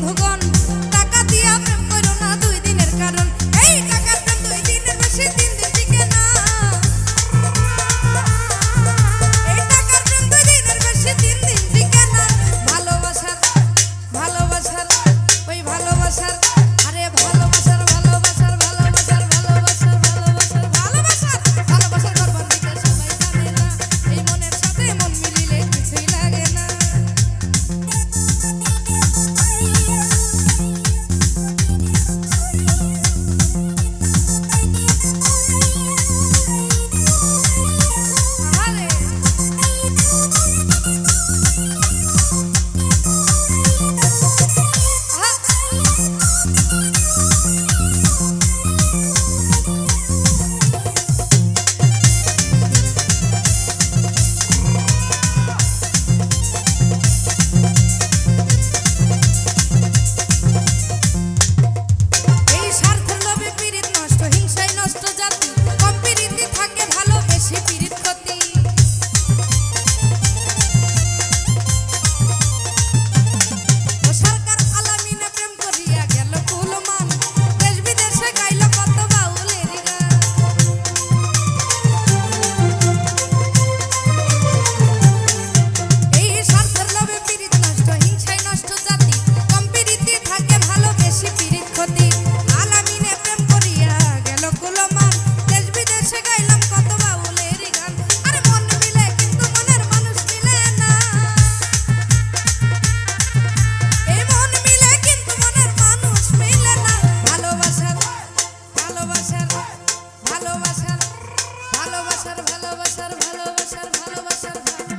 who ভালোবাসার ভালোবাসার ভালোবাসার ভালোবাসার